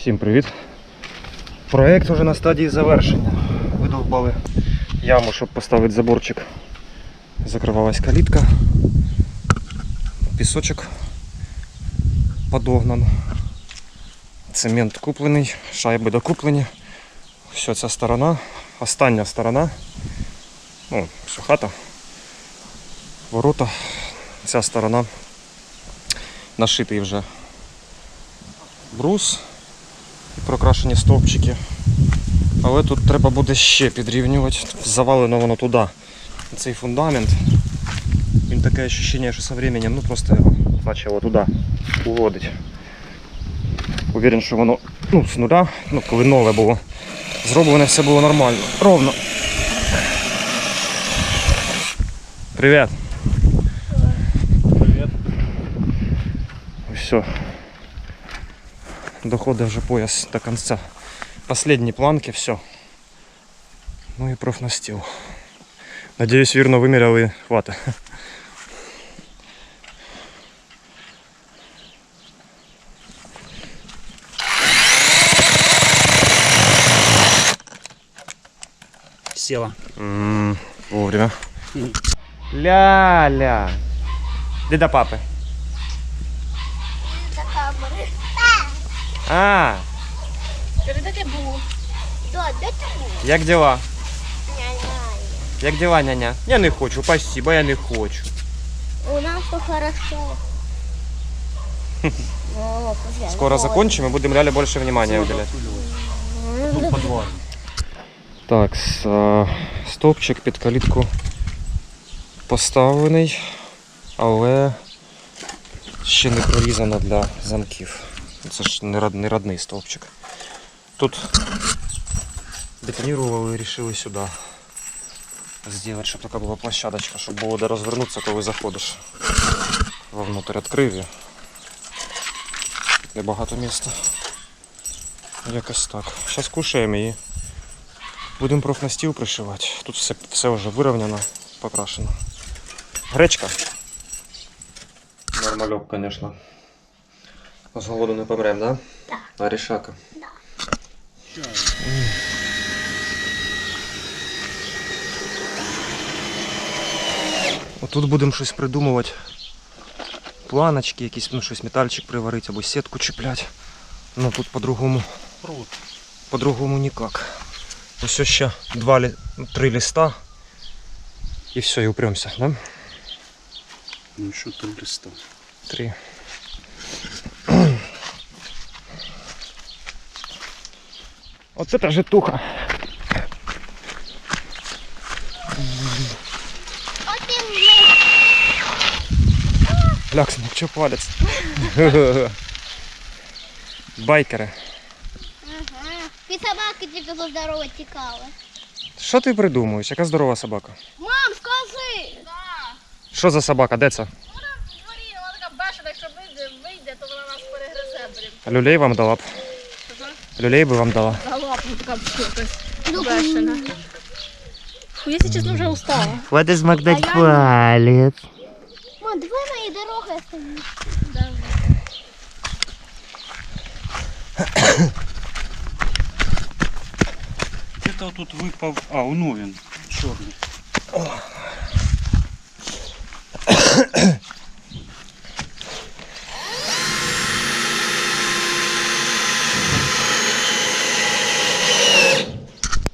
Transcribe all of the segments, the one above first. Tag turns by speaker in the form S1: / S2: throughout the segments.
S1: Всім привіт. Проект уже на стадії завершення. Видовбали яму, щоб поставити заборчик. Закривалась калітка. Пісочок подогнан. Цемент куплений, шайби докуплені. Все, ця сторона, остання сторона. Ну, все хата. Ворота. Ця сторона. Нашитий вже брус і прокрашені стовпчики. Але тут треба буде ще підрівнювати. Завалено воно туди. Цей фундамент. Він таке ощущення, що со временем ну просто почало туди уводить. Уверен, що воно ну, з нуля, ну, коли нове було. Зроблене все було нормально. Ровно. Привіт.
S2: Привет.
S1: Все. Доходить вже пояс до конца. Последні планки, все. Ну і профнастил. Надіюсь, вірно виміряли і хватить.
S2: Села.
S1: М, Вовремя. Ля-ля. Де до А,
S3: Скажи, де ти був? Да, де ти був?
S1: як дела?
S3: Ня-ня.
S1: Як дела, няня? Я не хочу, спасибо, я не хочу.
S3: У нас то хорошо. О.
S1: Скоро закончим и будем Ляле больше внимания уделять.
S2: Тут.
S1: Так, с- а, стовпчик під калітку поставлений, але ще не прорізано для замків. Це ж не, род, не родний стовпчик. Тут бетонірували і вирішили сюди зробити, щоб така була площадочка, щоб було де розвернутися, коли заходиш вовнутрь відкрив. небагато місця. Якось так. Зараз кушаємо і Будемо профнастіл пришивати. Тут все, все вже вирівняно, покрашено. Гречка. Нормальок, звісно. З голоду не помрем, да?
S3: Так.
S1: Арішака. Отут будемо щось придумувати. Планочки, якісь, ну щось метальчик приварити або сітку чіплять. Ну тут по-другому по-другому никак. Ось ще два три листа. І все, і упремся, да?
S2: Ну що три листа.
S1: Три. Оце та житуха.
S3: Один
S1: Ляк, смокче палець. Байкери.
S3: Ага. І собаки тільки здорово тікали.
S1: Що ти придумуєш? Яка здорова собака?
S3: Мам, скажи!
S1: Що за собака? Де це? Люлей вам дала б. Люлей би вам дала.
S4: За лапу така якась
S3: Ну,
S4: бешена. Фу, я чесно вже устала.
S1: Хватить змагдать
S3: А я
S1: палець.
S3: Мам, давай мої дороги оставимо.
S2: Где-то тут випав. А, ну він. Чорний.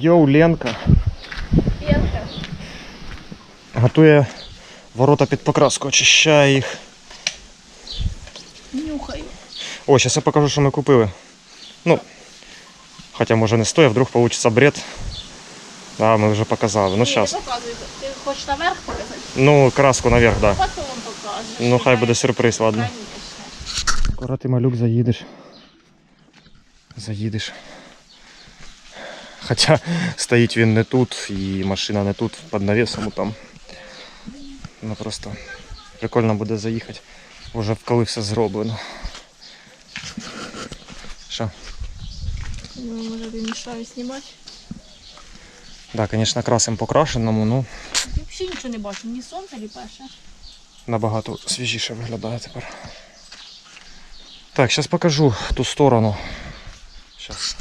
S1: Йоу, Ленка.
S4: П'янка.
S1: Готує ворота під покраску, очищає їх.
S4: Нюхаю.
S1: О, зараз я покажу, що ми купили. Ну, хоча може не стоїть, вдруг вийде бред. Да, ми вже показали. Ну, зараз.
S4: Ти хочеш наверх показати?
S1: Ну, краску наверх, да.
S4: Потім покажеш.
S1: Ну, хай буде сюрприз, ладно.
S4: Конечно.
S1: Скоро ти малюк заїдеш. Заїдеш. Хоча стоїть він не тут, і машина не тут, під навісом там. Ну просто прикольно буде заїхати. Уже коли все зроблено. Що?
S4: Ну, може, ти мішаю знімати.
S1: Да, звісно, красим покрашеному, ну
S4: Я взагалі нічого не бачу. Ні сонце, ні перше.
S1: набагато свіжіше виглядає тепер. Так, зараз покажу ту сторону. Сейчас.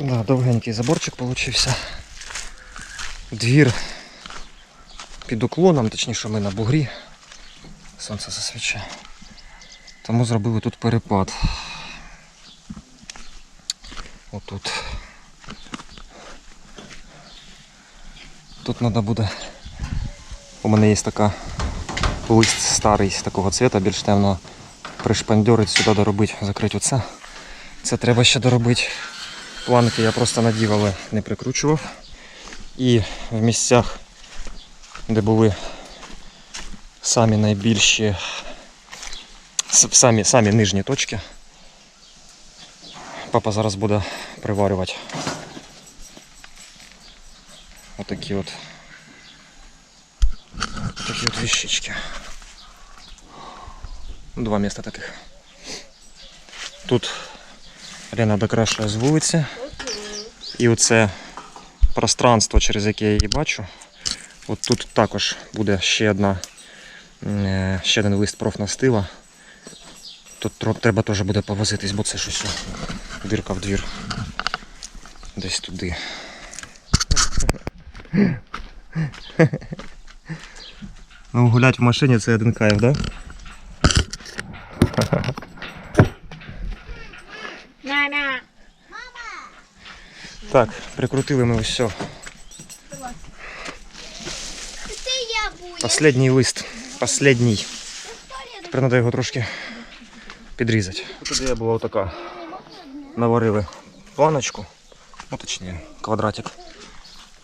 S1: Да, довгенький заборчик получився. Двір під уклоном, точніше ми на бугрі. Сонце засвічає. Тому зробили тут перепад. Отут. Тут треба буде. У мене є така лист старий такого цвіта, більш темного. Пришпандьорить сюди доробити, закрити оце. Це треба ще доробити. Планки я просто надів, не прикручував. І в місцях, де були самі найбільші, самі, самі нижні точки, папа зараз буде приварювати. Отакі от. Такі от віщички. Два міста таких. Тут Лена докрашує з вулиці. І оце пространство, через яке я її бачу. От тут також буде ще одна, е, ще один лист профнастила. Тут треба теж буде повозитись, бо це щось дирка в двір. Десь туди. Ну, гулять в машині це один кайф, да? Так, прикрутили ми все. Последній лист. Последній. Тепер треба його трошки підрізати. Тут ідея була така. Наварили планочку, ну точніше, квадратик.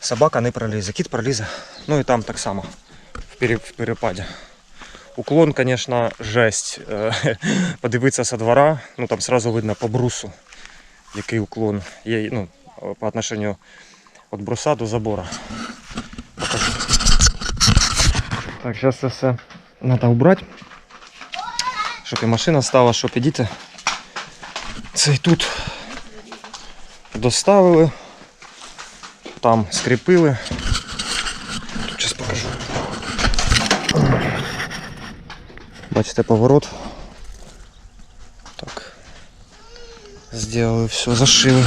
S1: Собака не пролізе, кіт пролізе. Ну і там так само. В, перепаді. Уклон, звісно, жесть. Е, Подивитися со двора, ну там сразу видно по брусу, який уклон є ну, по отношению від бруса до забора. Покажу. Так, зараз це все треба убрати. Щоб і машина стала, щоб і. Цей тут доставили, там скріпили. Тут зараз покажу. Бачите поворот. Так. Сделали все, зашили.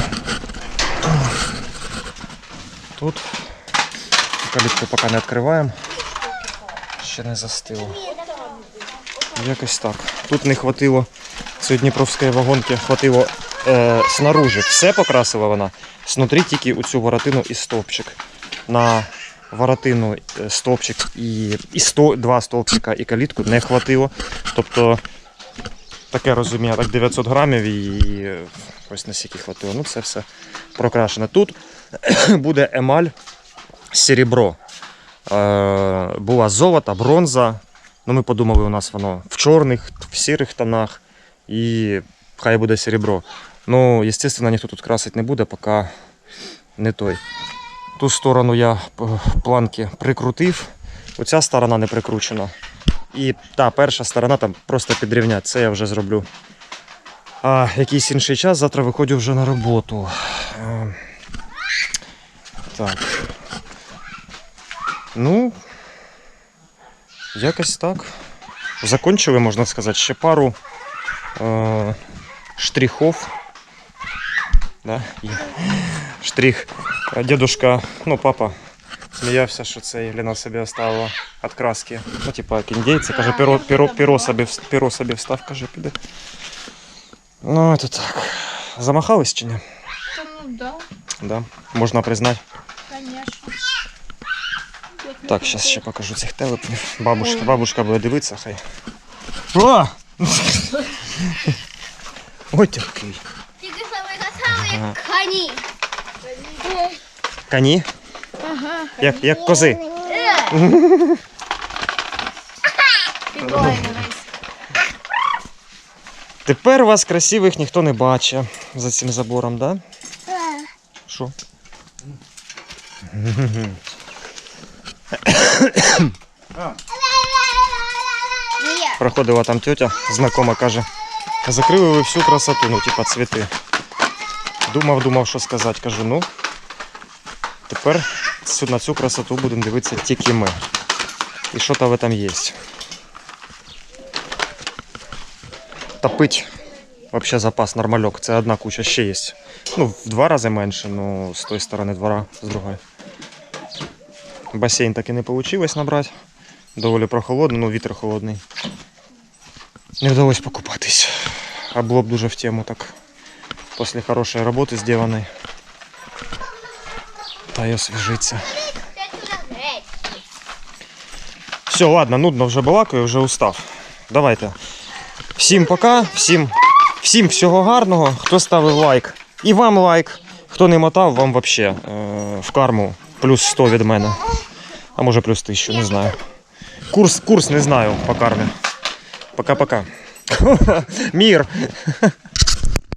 S1: Тут калітку поки не відкриваємо. Ще не застило. Якось так. Тут не хватило дніпровської вагонки, хватило е, снаружи. Все покрасила вона. Снутрі тільки у цю воротину і стовпчик. На воротину е, стовпчик і, і сто, два стовпчика і калітку не хватило. Тобто, таке розумію, так 900 грамів і е, ось наскільки хватило. Ну це все прокрашено. Тут буде емаль серебро. Е, була золота, бронза. Ну, ми подумали, у нас воно в чорних, в сірих тонах і хай буде серебро. Ну, звісно, ніхто тут красити не буде, поки не той. Ту сторону я планки прикрутив, оця сторона не прикручена. І та перша сторона там просто підрівняти. Це я вже зроблю. А якийсь інший час, завтра виходжу вже на роботу. Е, Так. Ну, якось так. Закончили, можна сказати, ще пару е, штрихов. Да? є. Штрих. Е, Дедушка, ну папа, сміявся, що це Єлена собі оставила від краски. Ну, типа, як індійці, каже, перо, перо, перо, собі, вс- перо собі встав, каже, піде. Ну, це так. Замахались чи ні?
S4: Та ну да,
S1: Да. Можна признати. Так, зараз ще покажу цих телепнів. Бабушка, бабушка буде дивитися, хай. О! Ой, такий.
S3: Тільки саме казали, як коні.
S1: Коні?
S4: Ага.
S1: Як, як кози.
S4: Підлогу
S1: Тепер вас красивих ніхто не бачить за цим забором, да? Що? Проходила там тетя, знакома каже, закрили ви всю красоту, ну, типа цвіти. Думав, думав, що сказати. Кажу, ну, тепер на цю красоту будемо дивитися тільки ми. І що там в этом є. Топить Вообще запас нормальок. Це одна куча ще є. Ну, в два рази менше, ну з тої сторони двора, з другої. Басейн так і не вийшло набрати. Доволі прохолодно, ну вітер холодний. Не вдалося покупатись. А було б дуже в тему так. Після хорошої роботи зробленої. Та й освіжиться. Все, ладно, нудно вже балакаю, вже устав. Давайте. Всім пока, всім, всім всього гарного. Хто ставив лайк. І вам лайк. Хто не мотав, вам взагалі е, в карму плюс 100 від мене. А може плюс 1000, не знаю. Курс, курс не знаю по кармі. Пока-пока. Мір.